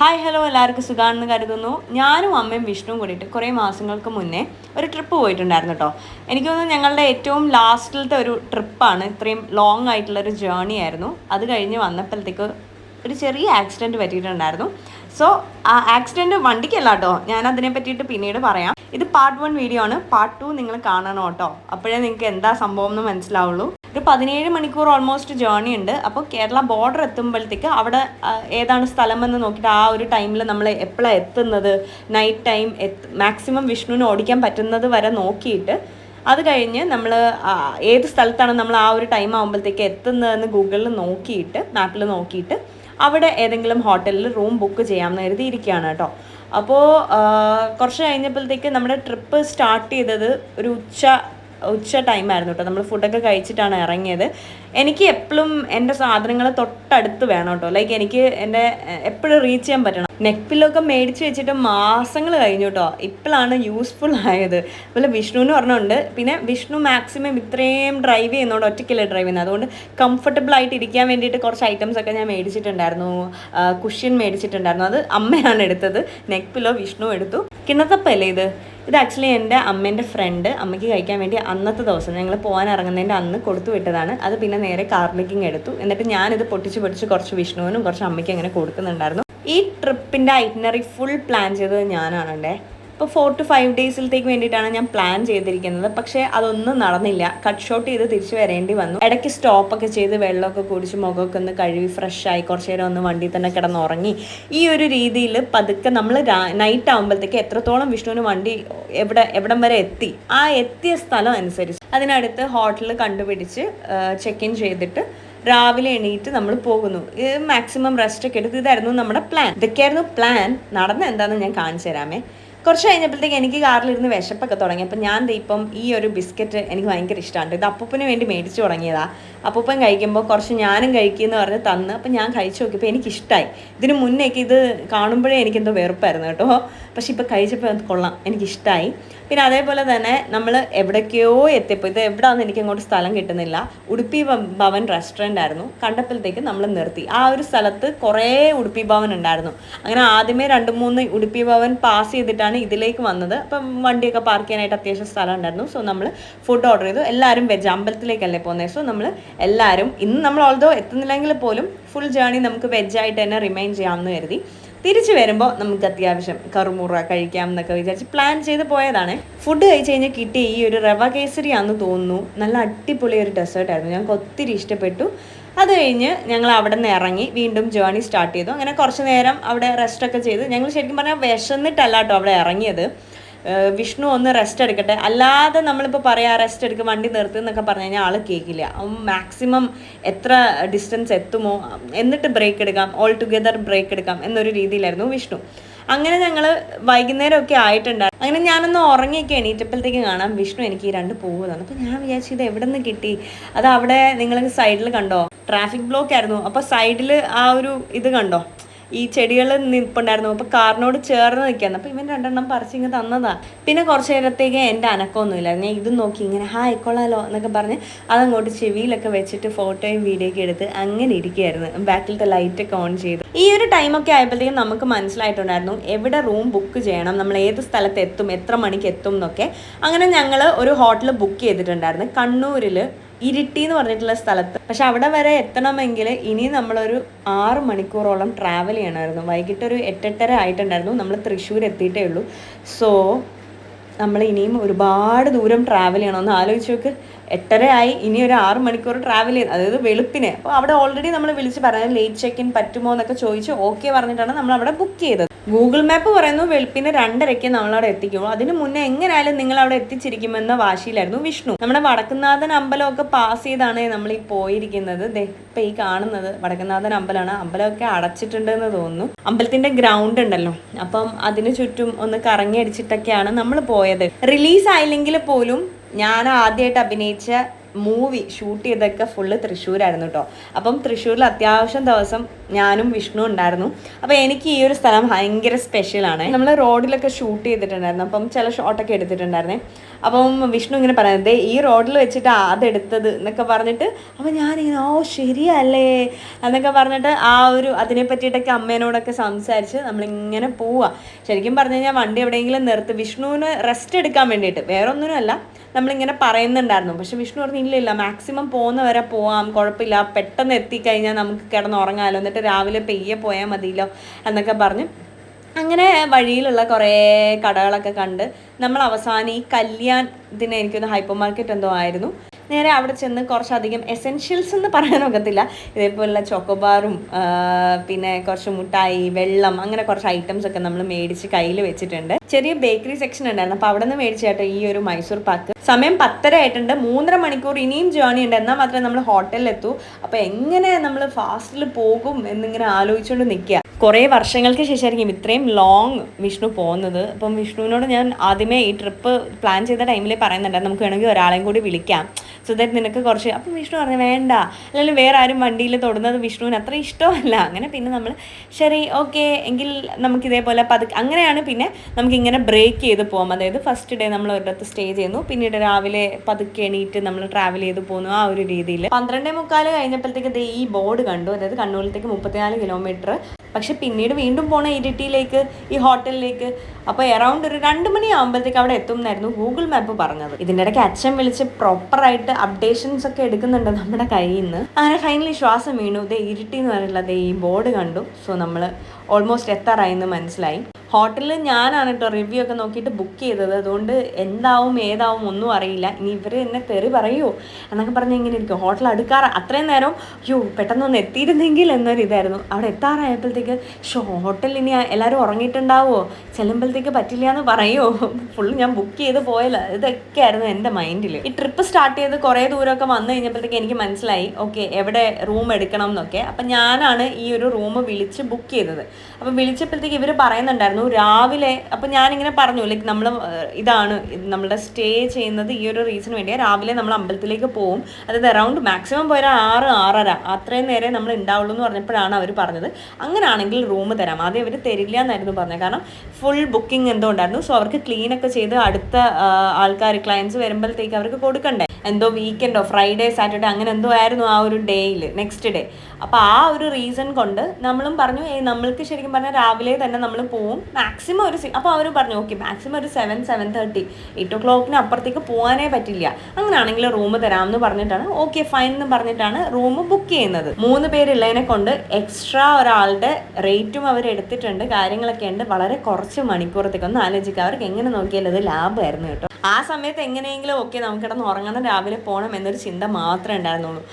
Hi hello എല്ലാവർക്കും സുഖാണെന്ന് കരുതുന്നു. ഞാനും അമ്മയും വിഷ്ണുവും കൂടിയിട്ട് കുറേ മാസങ്ങൾക്ക് മുന്നേ ഒരു ട്രിപ്പ് പോയിട്ടുണ്ടായിരുന്നു കേട്ടോ എനിക്ക് തോന്നുന്നു ഞങ്ങളുടെ ഏറ്റവും ലാസ്റ്റിലത്തെ ഒരു ട്രിപ്പാണ് ഇത്രയും ലോങ് ആയിട്ടുള്ള ഒരു ജേർണി ആയിരുന്നു. അത് കഴിഞ്ഞ് വന്നപ്പോഴത്തേക്ക് ഒരു ചെറിയ ആക്സിഡന്റ് പറ്റിയിട്ടുണ്ടായിരുന്നു. സോ ആ ആക്സിഡന്റ് വണ്ടിക്കല്ല കേട്ടോ ഞാൻ അതിനെ പറ്റിയിട്ട് പിന്നീട് പറയാം. ഇത് പാർട്ട് വൺ വീഡിയോ ആണ്. പാർട്ട് ടു നിങ്ങൾ കാണണം കേട്ടോ അപ്പോഴേ നിങ്ങൾക്ക് എന്താ സംഭവം എന്ന് മനസ്സിലാവുള്ളൂ. ഒരു പതിനേഴ് മണിക്കൂർ ഓൾമോസ്റ്റ് ജേർണി ഉണ്ട്. അപ്പോൾ കേരള ബോർഡർ എത്തുമ്പോഴത്തേക്ക് അവിടെ ഏതാണ് സ്ഥലമെന്ന് നോക്കിയിട്ട് ആ ഒരു ടൈമിൽ നമ്മൾ എപ്പോഴാണ് എത്തുന്നത്? നൈറ്റ് ടൈം മാക്സിമം വിഷ്ണുവിന് ഓടിക്കാൻ പറ്റുന്നത് വരെ നോക്കിയിട്ട് അത് കഴിഞ്ഞ് നമ്മൾ ഏത് സ്ഥലത്താണ് നമ്മൾ ആ ഒരു ടൈം ആകുമ്പോഴത്തേക്ക് എത്തുന്നതെന്ന് ഗൂഗിളിൽ നോക്കിയിട്ട് മാപ്പിൽ നോക്കിയിട്ട് അവിടെ ഏതെങ്കിലും ഹോട്ടലിൽ റൂം ബുക്ക് ചെയ്യാമെന്ന് കരുതിയിരിക്കുകയാണ് കേട്ടോ. അപ്പോൾ കുറച്ച് കഴിഞ്ഞപ്പോഴത്തേക്ക് നമ്മുടെ ട്രിപ്പ് സ്റ്റാർട്ട് ചെയ്തത് ഒരു ഉച്ച ഉച്ച ടൈമായിരുന്നു കേട്ടോ നമ്മൾ ഫുഡൊക്കെ കഴിച്ചിട്ടാണ് ഇറങ്ങിയത്. എനിക്ക് എപ്പോഴും എന്റെ സാധനങ്ങൾ തൊട്ടടുത്ത് വേണം കേട്ടോ ലൈക്ക് എനിക്ക് എന്റെ എപ്പോഴും റീച്ച് ചെയ്യാൻ പറ്റണം. നെക്ക് പില്ലൊക്കെ മേടിച്ച് വെച്ചിട്ട് മാസങ്ങൾ കഴിഞ്ഞു കേട്ടോ ഇപ്പോഴാണ് യൂസ്ഫുൾ ആയത്. അതുപോലെ വിഷ്ണു എന്ന് പറഞ്ഞുകൊണ്ട് പിന്നെ വിഷ്ണു മാക്സിമം ഇത്രയും ഡ്രൈവ് ചെയ്യുന്നതുകൊണ്ട് ഒറ്റയ്ക്കല്ലേ ഡ്രൈവ് ചെയ്യുന്നത് അതുകൊണ്ട് കംഫർട്ടബിൾ ആയിട്ട് ഇരിക്കാൻ വേണ്ടിയിട്ട് കുറച്ച് ഐറ്റംസ് ഒക്കെ ഞാൻ മേടിച്ചിട്ടുണ്ടായിരുന്നു. കുഷ്യൻ മേടിച്ചിട്ടുണ്ടായിരുന്നു. അത് അമ്മയാണ് എടുത്തത്. നെക്ക് പില്ലോ വിഷ്ണു എടുത്തു. കിണത്തപ്പല്ലേ ഇത്? ഇത് ആക്ച്വലി എന്റെ അമ്മേന്റെ ഫ്രണ്ട് അമ്മയ്ക്ക് കഴിക്കാൻ വേണ്ടി അന്നത്തെ ദിവസം ഞങ്ങൾ പോകാൻ ഇറങ്ങുന്നതിന്റെ അന്ന് കൊടുത്തു വിട്ടതാണ്. അത് പിന്നെ നേരെ കാറിലേക്കിങ് എടുത്തു. എന്നിട്ട് ഞാനിത് പൊട്ടിച്ച് പൊട്ടിച്ച് കുറച്ച് വിഷ്ണുവിനും കുറച്ച് അമ്മയ്ക്ക് അങ്ങനെ കൊടുക്കുന്നുണ്ടായിരുന്നു. ഈ ട്രിപ്പിന്റെ ഐറ്റിനറി ഫുൾ പ്ലാൻ ചെയ്തത് ഞാനാണ് ഇപ്പോൾ ഫോർ ടു ഫൈവ് ഡേയ്സിലത്തേക്ക് വേണ്ടിയിട്ടാണ് ഞാൻ പ്ലാൻ ചെയ്തിരിക്കുന്നത്. പക്ഷേ അതൊന്നും നടന്നില്ല. കട്ട് ഷോട്ട് ചെയ്ത് തിരിച്ചു വരേണ്ടി വന്നു. ഇടയ്ക്ക് സ്റ്റോപ്പൊക്കെ ചെയ്ത് വെള്ളമൊക്കെ കുടിച്ച് മുഖമൊക്കെ ഒന്ന് കഴുകി ഫ്രഷ് ആയി കുറച്ച് നേരം ഒന്ന് വണ്ടി തന്നെ കിടന്നുറങ്ങി. ഈ ഒരു രീതിയിൽ പതുക്കെ നമ്മൾ നൈറ്റ് ആകുമ്പോഴത്തേക്ക് എത്രത്തോളം വിഷ്ണുവിന് വണ്ടി എവിടെ എവിടം വരെ എത്തി ആ എത്തിയ സ്ഥലം അനുസരിച്ച്. അതിനടുത്ത് ഹോട്ടൽ കണ്ടുപിടിച്ച് ചെക്ക് ഇൻ ചെയ്തിട്ട് രാവിലെ എണീറ്റ് നമ്മൾ പോകുന്നു. മാക്സിമം റെസ്റ്റ് ഒക്കെ എടുത്ത് ഇതായിരുന്നു നമ്മുടെ പ്ലാൻ ഇതൊക്കെയായിരുന്നു പ്ലാൻ നടന്ന എന്താണെന്ന് ഞാൻ കാണിച്ചു തരാമേ. കുറച്ച് കഴിഞ്ഞപ്പോഴത്തേക്ക് എനിക്ക് കാറിലിരുന്ന് വിശപ്പൊക്കെ തുടങ്ങി. അപ്പം ഞാൻ ഇപ്പം ഈ ഒരു ബിസ്ക്കറ്റ് എനിക്ക് ഭയങ്കര ഇഷ്ടമാണ് ഇത് അപ്പൂപ്പന് വേണ്ടി മേടിച്ചു തുടങ്ങിയതാണ് അപ്പൂപ്പൻ കഴിക്കുമ്പോൾ കുറച്ച് ഞാനും കഴിക്കുമെന്ന് പറഞ്ഞ് തന്ന്. അപ്പം ഞാൻ കഴിച്ചു നോക്കിയപ്പോൾ എനിക്കിഷ്ടമായി ഇതിന് മുന്നേക്ക് ഇത് കാണുമ്പോഴേ എനിക്കെന്തോ വെറുപ്പായിരുന്നു കേട്ടോ. പക്ഷെ ഇപ്പോൾ കഴിച്ചപ്പോൾ അത് കൊള്ളാം. എനിക്കിഷ്ടമായി പിന്നെ അതേപോലെ തന്നെ നമ്മൾ എവിടേക്കോ എത്തിയപ്പോൾ ഇത് എവിടെയാണെന്ന് എനിക്ക് അങ്ങോട്ട് സ്ഥലം കിട്ടുന്നില്ല. ഉടുപ്പി ഭവൻ റെസ്റ്റോറന്റ് ആയിരുന്നു. കണ്ടപ്പോഴത്തേക്ക് നമ്മൾ നിർത്തി. ആ ഒരു സ്ഥലത്ത് കുറേ ഉടുപ്പി ഭവൻ ഉണ്ടായിരുന്നു. അങ്ങനെ ആദ്യമേ രണ്ട് മൂന്ന് ഉടുപ്പി ഭവൻ പാസ് ചെയ്തിട്ടാണ് ഇതിലേക്ക് വന്നത്. അപ്പം വണ്ടിയൊക്കെ പാർക്ക് ചെയ്യാനായിട്ട് അത്യാവശ്യം സ്ഥലം ഉണ്ടായിരുന്നു. സോ നമ്മൾ ഫുഡ് ഓർഡർ ചെയ്തു. എല്ലാവരും വെജ് അമ്പലത്തിലേക്കല്ലേ പോകുന്നത് സോ നമ്മൾ എല്ലാവരും ഇന്ന് നമ്മൾ ഓൾദോ എത്തുന്നില്ലെങ്കിൽ പോലും ഫുൾ ജേണി നമുക്ക് വെജായിട്ട് തന്നെ റിമൈൻ ചെയ്യാമെന്ന് കരുതി. തിരിച്ചു വരുമ്പോൾ നമുക്ക് അത്യാവശ്യം കറുമുറ കഴിക്കാം എന്നൊക്കെ വിചാരിച്ച് പ്ലാൻ ചെയ്ത് പോയതാണ്. ഫുഡ് കഴിച്ച് കഴിഞ്ഞാൽ കിട്ടിയ ഈ ഒരു റവ കേസരി ആണെന്ന് തോന്നുന്നു. നല്ല അടിപൊളി ഒരു ഡെസേർട്ട് ആയിരുന്നു. ഞങ്ങൾക്ക് ഒത്തിരി ഇഷ്ടപ്പെട്ടു. അത് കഴിഞ്ഞ് ഞങ്ങൾ അവിടെ നിന്ന് ഇറങ്ങി വീണ്ടും ജേർണി സ്റ്റാർട്ട് ചെയ്തു. അങ്ങനെ കുറച്ച് നേരം അവിടെ റെസ്റ്റൊക്കെ ചെയ്ത്. ഞങ്ങൾ ശരിക്കും പറഞ്ഞാൽ വിശന്നിട്ടല്ല കേട്ടോ അവിടെ ഇറങ്ങിയത്. വിഷ്ണു ഒന്ന് റെസ്റ്റ് എടുക്കട്ടെ. അല്ലാതെ നമ്മളിപ്പോൾ പറയാം റെസ്റ്റ് എടുക്കുക വണ്ടി നിർത്തുക എന്നൊക്കെ പറഞ്ഞു കഴിഞ്ഞാൽ ആൾ കേൾക്കില്ല മാക്സിമം എത്ര ഡിസ്റ്റൻസ് എത്തുമോ? എന്നിട്ട് ബ്രേക്ക് എടുക്കാം. ഓൾ ടുഗദർ ബ്രേക്ക് എടുക്കാം എന്നൊരു രീതിയിലായിരുന്നു വിഷ്ണു. അങ്ങനെ ഞങ്ങൾ വൈകുന്നേരമൊക്കെ ആയിട്ടുണ്ടായിരുന്നു അങ്ങനെ ഞാനൊന്ന് ഉറങ്ങിയൊക്കെ എണീറ്റപ്പോഴത്തേക്ക് കാണാം വിഷ്ണു എനിക്ക് ഈ രണ്ട് പോകുന്നതാണ് അപ്പോൾ ഞാൻ വിചാരിച്ചു ഇത് എവിടെ നിന്ന് കിട്ടി? അത് അവിടെ നിങ്ങൾ സൈഡിൽ കണ്ടോ? ട്രാഫിക് ബ്ലോക്ക് ആയിരുന്നു. അപ്പോൾ സൈഡിൽ ആ ഒരു ഇത് കണ്ടോ? ഈ ചെടികൾ നിൽപ്പുണ്ടായിരുന്നു അപ്പോൾ കാറിനോട് ചേർന്ന് നിൽക്കാന്ന് അപ്പോൾ ഇവൻ രണ്ടെണ്ണം പറിച്ചിങ്ങ് തന്നതാ. പിന്നെ കുറച്ച് നേരത്തേക്ക് എന്റെ അനക്കമൊന്നുമില്ല. ഞാൻ ഇതും നോക്കി ഇങ്ങനെ ഹാ ആയിക്കോളാലോ എന്നൊക്കെ പറഞ്ഞ് അതങ്ങോട്ട് ചെവിയിലൊക്കെ വെച്ചിട്ട് ഫോട്ടോയും വീഡിയോ ഒക്കെ എടുത്ത് അങ്ങനെ ഇരിക്കുകയായിരുന്നു ബാക്കിലത്തെ ലൈറ്റൊക്കെ ഓൺ ചെയ്ത്. ഈ ഒരു ടൈമൊക്കെ ആയപ്പോഴത്തേക്കും നമുക്ക് മനസ്സിലായിട്ടുണ്ടായിരുന്നു എവിടെ റൂം ബുക്ക് ചെയ്യണം നമ്മൾ ഏത് സ്ഥലത്ത് എത്തും എത്ര മണിക്ക് എത്തും എന്നൊക്കെ. അങ്ങനെ ഞങ്ങൾ ഒരു ഹോട്ടൽ ബുക്ക് ചെയ്തിട്ടുണ്ടായിരുന്നു. കണ്ണൂരിൽ ഇരിട്ടി എന്ന് പറഞ്ഞിട്ടുള്ള സ്ഥലത്ത്. പക്ഷെ അവിടെ വരെ എത്തണമെങ്കിൽ ഇനി നമ്മളൊരു ആറ് മണിക്കൂറോളം ട്രാവൽ ചെയ്യണമായിരുന്നു. വൈകിട്ട് ഒരു എട്ടെട്ടര ആയിട്ടുണ്ടായിരുന്നു. നമ്മൾ തൃശ്ശൂർ എത്തിയിട്ടേ ഉള്ളൂ. സോ നമ്മൾ ഇനിയും ഒരുപാട് ദൂരം ട്രാവൽ ചെയ്യണം. ഒന്ന് ആലോചിച്ച് നോക്ക്. എട്ടര ആയി ഇനി ഒരു ആറ് മണിക്കൂർ ട്രാവൽ ചെയ്ത് അതായത് വെളുപ്പിന്. അപ്പോൾ അവിടെ ഓൾറെഡി നമ്മൾ വിളിച്ച് പറഞ്ഞത് ലേറ്റ് ചെക്ക് ഇൻ പറ്റുമോ എന്നൊക്കെ ചോദിച്ച് ഓക്കെ പറഞ്ഞിട്ടാണ് നമ്മൾ അവിടെ ബുക്ക് ചെയ്തത്. ഗൂഗിൾ മാപ്പ് പറയുന്നു വെളുപ്പിന് രണ്ടരയ്ക്ക് നമ്മളവിടെ എത്തിക്കുള്ളൂ അതിന് മുന്നേ എങ്ങനെയായാലും നിങ്ങൾ അവിടെ എത്തിച്ചിരിക്കുമെന്ന വാശിയിലായിരുന്നു വിഷ്ണു. നമ്മുടെ വടക്കുന്നാഥൻ അമ്പലമൊക്കെ പാസ് ചെയ്താണ് നമ്മൾ ഈ പോയിരിക്കുന്നത്. ഇപ്പൊ ഈ കാണുന്നത് വടക്കുന്നാഥൻ അമ്പലമാണ്. അമ്പലമൊക്കെ അടച്ചിട്ടുണ്ടെന്ന് തോന്നുന്നു. അമ്പലത്തിന്റെ ഗ്രൗണ്ട് ഉണ്ടല്ലോ. അപ്പം അതിന് ചുറ്റും ഒന്ന് കറങ്ങി അടിച്ചിട്ടൊക്കെയാണ് നമ്മൾ പോയത്. റിലീസ് ആയില്ലെങ്കിൽ പോലും ഞാൻ ആദ്യമായിട്ട് അഭിനയിച്ച മൂവി ഷൂട്ട് ചെയ്തൊക്കെ ഫുള്ള് തൃശ്ശൂരായിരുന്നു കേട്ടോ അപ്പം തൃശ്ശൂരിൽ അത്യാവശ്യം ദിവസം ഞാനും വിഷ്ണു ഉണ്ടായിരുന്നു. അപ്പോൾ എനിക്ക് ഈ ഒരു സ്ഥലം ഭയങ്കര സ്പെഷ്യലാണ് നമ്മൾ റോഡിലൊക്കെ ഷൂട്ട് ചെയ്തിട്ടുണ്ടായിരുന്നു. അപ്പം ചില ഷോട്ടൊക്കെ എടുത്തിട്ടുണ്ടായിരുന്നേ. അപ്പം വിഷ്ണു ഇങ്ങനെ പറയുന്നത് "ദേ ഈ റോഡിൽ വെച്ചിട്ട് അതെടുത്തത് എന്നൊക്കെ പറഞ്ഞിട്ട് അപ്പം ഞാനിങ്ങനെ ഓ ശരിയല്ലേ? എന്നൊക്കെ പറഞ്ഞിട്ട് ആ ഒരു അതിനെ പറ്റിയിട്ടൊക്കെ അമ്മേനോടൊക്കെ സംസാരിച്ച് നമ്മളിങ്ങനെ പോവുക ശരിക്കും പറഞ്ഞു കഴിഞ്ഞാൽ വണ്ടി എവിടെയെങ്കിലും നിർത്തി വിഷ്ണുവിന് റെസ്റ്റ് എടുക്കാൻ വേണ്ടിയിട്ട്. വേറെ ഒന്നിനുമല്ല നമ്മളിങ്ങനെ പറയുന്നുണ്ടായിരുന്നു. പക്ഷെ വിഷ്ണു പറഞ്ഞു ഇല്ല ഇല്ല മാക്സിമം പോകുന്നവരെ പോവാം. കുഴപ്പമില്ല. പെട്ടെന്ന് എത്തിക്കഴിഞ്ഞാൽ നമുക്ക് കിടന്നുറങ്ങാമല്ലോ എന്നിട്ട് രാവിലെ പെയ്യെ പോയാൽ മതിയല്ലോ എന്നൊക്കെ പറഞ്ഞു. അങ്ങനെ വഴിയിലുള്ള കുറേ കടകളൊക്കെ കണ്ട് നമ്മൾ അവസാനം ഈ കല്യാൺ ഇതിന് എനിക്കൊന്ന് ഹൈപ്പർ മാർക്കറ്റ് എന്തോ ആയിരുന്നു. നേരെ അവിടെ ചെന്ന് കുറച്ചധികം എസെൻഷ്യൽസ് എന്ന് പറയാൻ ഒക്കത്തില്ല. ഇതേപോലുള്ള ചോക്കോബാറും പിന്നെ കുറച്ച് മുട്ടായി വെള്ളം അങ്ങനെ കുറച്ച് ഐറ്റംസ് ഒക്കെ നമ്മൾ മേടിച്ച് കയ്യിൽ വെച്ചിട്ടുണ്ട്. ചെറിയ ബേക്കറി സെക്ഷൻ ഉണ്ടായിരുന്നു. അപ്പോൾ അവിടെ നിന്ന് മേടിച്ചായിട്ട് ഈ ഒരു മൈസൂർ പാക്ക്. സമയം പത്തര ആയിട്ടുണ്ട്. മൂന്നര മണിക്കൂർ ഇനിയും ജേർണി ഉണ്ട്. എന്നാൽ മാത്രമേ നമ്മൾ ഹോട്ടലിൽ എത്തൂ. അപ്പോൾ എങ്ങനെ നമ്മൾ ഫാസ്റ്റിൽ പോകും എന്നിങ്ങനെ ആലോചിച്ചുകൊണ്ട് നിൽക്കുക കുറേ വർഷങ്ങൾക്ക് ശേഷമായിരിക്കും ഇത്രയും ലോങ് വിഷ്ണു പോകുന്നത്. അപ്പം വിഷ്ണുവിനോട് ഞാൻ ആദ്യമേ ഈ ട്രിപ്പ് പ്ലാൻ ചെയ്ത ടൈമിൽ പറയുന്നുണ്ടായിരുന്നു നമുക്ക് വേണമെങ്കിൽ ഒരാളെയും കൂടി വിളിക്കാം. സോ ദാറ്റ് നിനക്ക് കുറച്ച് അപ്പം വിഷ്ണു പറഞ്ഞു വേണ്ട. അല്ലെങ്കിൽ വേറെ ആരും വണ്ടിയിൽ തൊടുന്നത് വിഷ്ണുവിന് അത്ര ഇഷ്ടമല്ല. അങ്ങനെ പിന്നെ നമ്മൾ ശരി ഓക്കെ എങ്കിൽ നമുക്ക് ഇതേപോലെ പതുക്കെ. അങ്ങനെയാണ് പിന്നെ നമുക്കിങ്ങനെ ബ്രേക്ക് ചെയ്ത് പോകാം അതായത് ഫസ്റ്റ് ഡേ നമ്മൾ ഒരിടത്ത് സ്റ്റേ ചെയ്യുന്നു. പിന്നീട് രാവിലെ പതുക്കെ എണീറ്റ് നമ്മൾ ട്രാവൽ ചെയ്ത് പോകുന്നു ആ ഒരു രീതിയിൽ പന്ത്രണ്ടേ മുക്കാൽ കഴിഞ്ഞപ്പോഴത്തേക്ക് ഈ ബോർഡ് കണ്ടു. അതായത് കണ്ണൂരിലേക്ക് മുപ്പത്തിനാല് കിലോമീറ്റർ പക്ഷെ പിന്നീട് വീണ്ടും പോണ ഇരിട്ടിയിലേക്ക് ഈ ഹോട്ടലിലേക്ക് അപ്പോൾ എറൗണ്ട് ഒരു രണ്ട് മണി ആകുമ്പോഴത്തേക്ക് അവിടെ എത്തും എന്നായിരുന്നു ഗൂഗിൾ മാപ്പ് പറഞ്ഞത്. ഇതിന്റെ ഇടയ്ക്ക് അച്ഛൻ വിളിച്ച് പ്രോപ്പറായിട്ട് അപ്ഡേഷൻസ് ഒക്കെ എടുക്കുന്നുണ്ട് നമ്മുടെ കയ്യിൽ നിന്ന് അങ്ങനെ ഫൈനലി ശ്വാസം വീണു. ദേ ഇരിട്ടി എന്ന് ദേ ഈ ബോർഡ് കണ്ടു. സോ നമ്മൾ ഓൾമോസ്റ്റ് എത്താറായി എന്ന് മനസ്സിലായി. ഹോട്ടലിൽ ഞാനാണ് കേട്ടോ റിവ്യൂ ഒക്കെ നോക്കിയിട്ട് ബുക്ക് ചെയ്തത്. അതുകൊണ്ട് എന്താവും ഏതാവും ഒന്നും അറിയില്ല. ഇനി ഇവർ എന്നെ തെറി പറയുമോ എന്നൊക്കെ പറഞ്ഞ് ഇങ്ങനെ ഇരിക്കും. ഹോട്ടൽ അടുക്കാറ്. അത്രയും നേരം അയ്യോ പെട്ടെന്നൊന്ന് എത്തിയിരുന്നെങ്കിൽ എന്നൊരു ഇതായിരുന്നു അവിടെ എത്താറായപ്പോഴത്തേക്ക് ഷോ ഹോട്ടൽ ഇനി എല്ലാവരും ഉറങ്ങിയിട്ടുണ്ടാവുമോ ചെല്ലുമ്പോഴത്തേക്ക് പറ്റില്ല എന്ന് പറയുമോ ഫുള്ള് ഞാൻ ബുക്ക് ചെയ്ത് പോയല്ല. ഇതൊക്കെയായിരുന്നു എന്റെ മൈൻഡിൽ ഈ ട്രിപ്പ് സ്റ്റാർട്ട് ചെയ്ത് കുറേ ദൂരമൊക്കെ വന്നു കഴിഞ്ഞപ്പോഴത്തേക്ക് എനിക്ക് മനസ്സിലായി. ഓക്കെ എവിടെ റൂം എടുക്കണം എന്നൊക്കെ. അപ്പം ഞാനാണ് ഈ ഒരു റൂം വിളിച്ച് ബുക്ക് ചെയ്തത്. അപ്പം വിളിച്ചപ്പോഴത്തേക്ക് ഇവർ പറയുന്നുണ്ടായിരുന്നു രാവിലെ അപ്പം ഞാനിങ്ങനെ പറഞ്ഞു ലൈക്ക് നമ്മൾ ഇതാണ് നമ്മുടെ സ്റ്റേ ചെയ്യുന്നത് ഈ ഒരു റീസൺ വേണ്ടിയാണ് രാവിലെ നമ്മൾ അമ്പലത്തിലേക്ക് പോകും അതായത് അറൗണ്ട് മാക്സിമം പോയാൽ ആറ് ആറര അത്രയും നേരെ നമ്മൾ ഉണ്ടാവുള്ളൂ എന്ന് പറഞ്ഞപ്പോഴാണ് അവർ പറഞ്ഞത്. അങ്ങനെയാണെങ്കിൽ റൂം തരാം. ആദ്യം അവർ തരില്ല എന്നായിരുന്നു പറഞ്ഞത്. കാരണം ഫുൾ ബുക്കിംഗ് എന്തോ ഉണ്ടായിരുന്നു. സോ അവർക്ക് ക്ലീൻ ഒക്കെ ചെയ്ത് അടുത്ത ആൾക്കാർ ക്ലയൻസ് വരുമ്പോഴത്തേക്ക് അവർക്ക് കൊടുക്കണ്ടേ? എന്തോ വീക്കെൻഡോ ഫ്രൈഡേ സാറ്റർഡേ അങ്ങനെ എന്തോ ആയിരുന്നു ആ ഒരു ഡേയിൽ നെക്സ്റ്റ് ഡേ അപ്പോൾ ആ ഒരു റീസൺ കൊണ്ട് നമ്മളും പറഞ്ഞു നമ്മൾക്ക് ശരിക്കും പറഞ്ഞാൽ രാവിലെ തന്നെ നമ്മൾ പോവും. മാക്സിമം ഒരു അപ്പോൾ അവർ പറഞ്ഞു ഓക്കെ മാക്സിമം ഒരു seven seven thirty eight o ക്ലോക്കിന് അപ്പുറത്തേക്ക് പോകാനേ പറ്റില്ല. അങ്ങനെയാണെങ്കിൽ റൂം തരാമെന്ന് പറഞ്ഞിട്ടാണ്. ഓക്കെ ഫൈൻ എന്ന് പറഞ്ഞിട്ടാണ് റൂം ബുക്ക് ചെയ്യുന്നത്. മൂന്ന് പേരുള്ളതിനെ കൊണ്ട് എക്സ്ട്രാ ഒരാളുടെ റേറ്റും അവർ എടുത്തിട്ടുണ്ട്. കാര്യങ്ങളൊക്കെ ഉണ്ട്. വളരെ കുറച്ച് മണിക്കൂറത്തേക്ക്. ഒന്ന് ആലോചിക്കുക അവർക്ക് എങ്ങനെ നോക്കിയാലും അത് ലാഭമായിരുന്നു കേട്ടോ. ആ സമയത്ത് എങ്ങനെയെങ്കിലും ഓക്കെ നമുക്ക് കിടന്ന് ഉറങ്ങണം രാവിലെ പോകണം എന്നൊരു ചിന്ത മാത്രമേ ഉണ്ടായിരുന്നുള്ളൂ.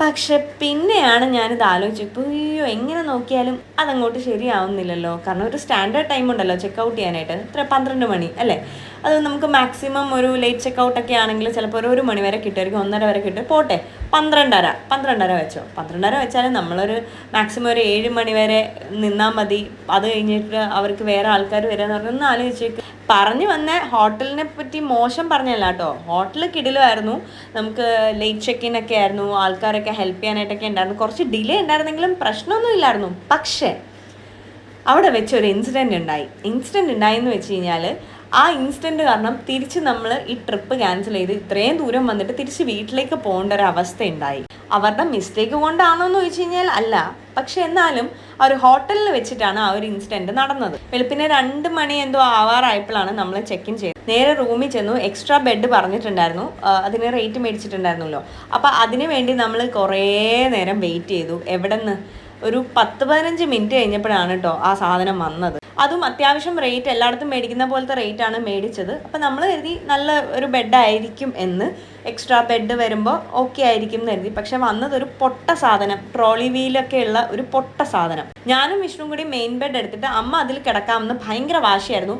പക്ഷെ പിന്നെയാണ് ഞാനിത് ആലോചിച്ചപ്പോൾ അയ്യോ എങ്ങനെ നോക്കിയാലും അതങ്ങോട്ട് ശരിയാവുന്നില്ലല്ലോ. കാരണം ഒരു സ്റ്റാൻഡേർഡ് ടൈം ഉണ്ടല്ലോ ചെക്ക് ഔട്ട് ചെയ്യാനായിട്ട്. ഇത്ര പന്ത്രണ്ട് മണി അല്ലേ? അത് നമുക്ക് മാക്സിമം ഒരു ലേറ്റ് ചെക്ക് ഔട്ട് ഒക്കെ ആണെങ്കിൽ ചിലപ്പോൾ ഒരു ഒരു മണി വരെ കിട്ടുമായിരിക്കും. ഒന്നര വരെ കിട്ടും. പോട്ടെ പന്ത്രണ്ടര പന്ത്രണ്ടര വെച്ചോ. പന്ത്രണ്ടര വെച്ചാൽ നമ്മളൊരു മാക്സിമം ഒരു ഏഴ് മണി വരെ നിന്നാൽ മതി. അത് കഴിഞ്ഞിട്ട് അവർക്ക് വേറെ ആൾക്കാർ വരാന്ന് പറഞ്ഞാൽ ഒന്ന് ആലോചിച്ചേക്ക് പറഞ്ഞു വന്ന ഹോട്ടലിനെ പറ്റി മോശം പറഞ്ഞല്ല കേട്ടോ. ഹോട്ടൽ കിടിലുമായിരുന്നു. നമുക്ക് ലേറ്റ് ചെക്ക് ഇൻ ഒക്കെ ആയിരുന്നു. ആൾക്കാരൊക്കെ ഹെൽപ്പ് ചെയ്യാനായിട്ടൊക്കെ ഉണ്ടായിരുന്നു. കുറച്ച് ഡിലേ ഉണ്ടായിരുന്നെങ്കിലും പ്രശ്നമൊന്നും ഇല്ലായിരുന്നു. പക്ഷേ അവിടെ വെച്ച് ഒരു ഇൻസിഡന്റ് ഉണ്ടായി. ഇൻസിഡന്റ് ഉണ്ടായെന്ന് വെച്ച് കഴിഞ്ഞാൽ ആ ഇൻസിഡന്റ് കാരണം തിരിച്ച് നമ്മൾ ഈ ട്രിപ്പ് ക്യാൻസൽ ചെയ്ത് ഇത്രയും ദൂരം വന്നിട്ട് തിരിച്ച് വീട്ടിലേക്ക് പോകേണ്ട ഒരു അവസ്ഥ ഉണ്ടായി. അവരുടെ മിസ്റ്റേക്ക് കൊണ്ടാണോ എന്ന് ചോദിച്ചു കഴിഞ്ഞാൽ അല്ല. പക്ഷെ എന്നാലും ആ ഒരു ഹോട്ടലിൽ വെച്ചിട്ടാണ് ആ ഒരു ഇൻസിഡന്റ് നടന്നത്. വെളുപ്പിനെ രണ്ട് മണി എന്തോ ആവാറായപ്പോഴാണ് നമ്മൾ ചെക്ക് ഇൻ ചെയ്തത്. നേരെ റൂമിൽ ചെന്നു എക്സ്ട്രാ ബെഡ് പറഞ്ഞിട്ടുണ്ടായിരുന്നു. അതിന് റേറ്റ് മേടിച്ചിട്ടുണ്ടായിരുന്നല്ലോ. അപ്പോൾ അതിന് വേണ്ടി നമ്മൾ കുറേ നേരം വെയിറ്റ് ചെയ്തു. എവിടെ നിന്ന് ഒരു പത്ത് പതിനഞ്ച് മിനിറ്റ് കഴിഞ്ഞപ്പോഴാണ് കേട്ടോ ആ സാധനം വന്നത്. അതും അത്യാവശ്യം റേറ്റ് എല്ലായിടത്തും മേടിക്കുന്ന പോലത്തെ റേറ്റ് ആണ് മേടിച്ചത്. അപ്പം നമ്മൾ കരുതി നല്ല ഒരു ബെഡ് ആയിരിക്കും എന്ന്. എക്സ്ട്രാ ബെഡ് വരുമ്പോൾ ഓക്കെ ആയിരിക്കും എന്ന് കരുതി. പക്ഷെ വന്നത് ഒരു പൊട്ട സാധനം. ട്രോളി വീലൊക്കെ ഉള്ള ഒരു പൊട്ട സാധനം. ഞാനും വിഷ്ണു കൂടി മെയിൻ ബെഡ് എടുത്തിട്ട് അമ്മ അതിൽ കിടക്കാമെന്ന് ഭയങ്കര വാശിയായിരുന്നു.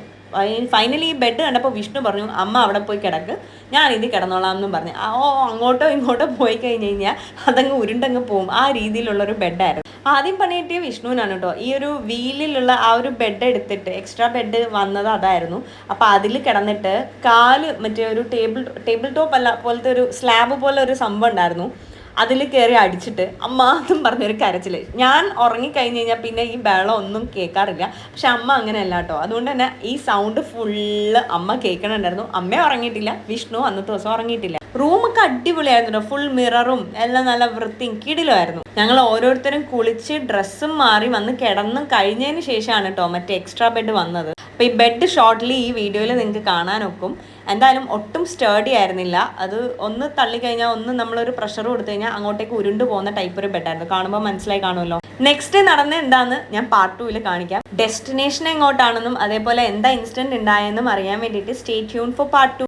ഫൈനലി ഈ ബെഡ് കണ്ടപ്പോൾ വിഷ്ണു പറഞ്ഞു അമ്മ അവിടെ പോയി കിടക്ക്. ഞാൻ ഇത് കിടന്നോളാം എന്നും പറഞ്ഞു ഓ അങ്ങോട്ടോ ഇങ്ങോട്ടോ പോയി കഴിഞ്ഞ് കഴിഞ്ഞാൽ അതങ്ങ് ഉരുണ്ടങ്ങ് പോവും. ആ രീതിയിലുള്ളൊരു ബെഡായിരുന്നു ആദ്യം പണി കിട്ടിയ വിഷ്ണുവിനാണ് കേട്ടോ ഈ ഒരു വീലിലുള്ള ആ ഒരു ബെഡ് എടുത്തിട്ട് എക്സ്ട്രാ ബെഡ് വന്നത് അതായിരുന്നു. അപ്പോൾ അതിൽ കിടന്നിട്ട് കാൽ മറ്റേ ഒരു ടേബിൾ ടേബിൾ ടോപ്പ് അല്ല പോലത്തെ ഒരു സ്ലാബ് പോലെ ഒരു സംഭവം ഉണ്ടായിരുന്നു. അതിൽ കയറി അടിച്ചിട്ട് അമ്മ എന്നും പറഞ്ഞൊരു കരച്ചിൽ ഞാൻ ഉറങ്ങിക്കഴിഞ്ഞ് കഴിഞ്ഞാൽ പിന്നെ ഈ ബഹളം ഒന്നും കേൾക്കാറില്ല. പക്ഷെ അമ്മ അങ്ങനെയല്ല കേട്ടോ അതുകൊണ്ട് തന്നെ ഈ സൗണ്ട് ഫുള്ള് അമ്മ കേൾക്കണുണ്ടായിരുന്നു. അമ്മ ഉറങ്ങിയിട്ടില്ല വിഷ്ണു അന്നത്തെ ദിവസം ഉറങ്ങിയിട്ടില്ല. റൂമൊക്കെ അടിപൊളിയായിരുന്നു ഫുൾ മിററും എല്ലാം നല്ല വൃത്തിയും കിടിലുമായിരുന്നു. ഞങ്ങൾ ഓരോരുത്തരും കുളിച്ച് ഡ്രസ്സും മാറി വന്ന് കിടന്നും കഴിഞ്ഞതിന് ശേഷമാണ് കേട്ടോ മറ്റേ എക്സ്ട്രാ ബെഡ് വന്നത്. അപ്പോൾ ഈ ബെഡ് ഷോർട്ട്ലി ഈ വീഡിയോയിൽ നിങ്ങൾക്ക് കാണാനൊക്കും. എന്തായാലും ഒട്ടും സ്റ്റേഡി ആയിരുന്നില്ല. അത് ഒന്ന് തള്ളിക്കഴിഞ്ഞാൽ ഒന്ന് നമ്മളൊരു പ്രഷർ കൊടുത്തു കഴിഞ്ഞാൽ അങ്ങോട്ടേക്ക് ഉരുണ്ടു പോകുന്ന ടൈപ്പ് ഒരു ബെഡായിരുന്നു കാണുമ്പോൾ മനസ്സിലായി കാണുമല്ലോ. നെക്സ്റ്റ് നടന്ന എന്താന്ന് ഞാൻ പാർട്ട് ടൂവിൽ കാണിക്കാം. ഡെസ്റ്റിനേഷൻ എങ്ങോട്ടാണെന്നും അതേപോലെ എന്താ ഇൻസിഡന്റ് ഉണ്ടായെന്നും അറിയാൻ വേണ്ടിയിട്ട് stay tune for part two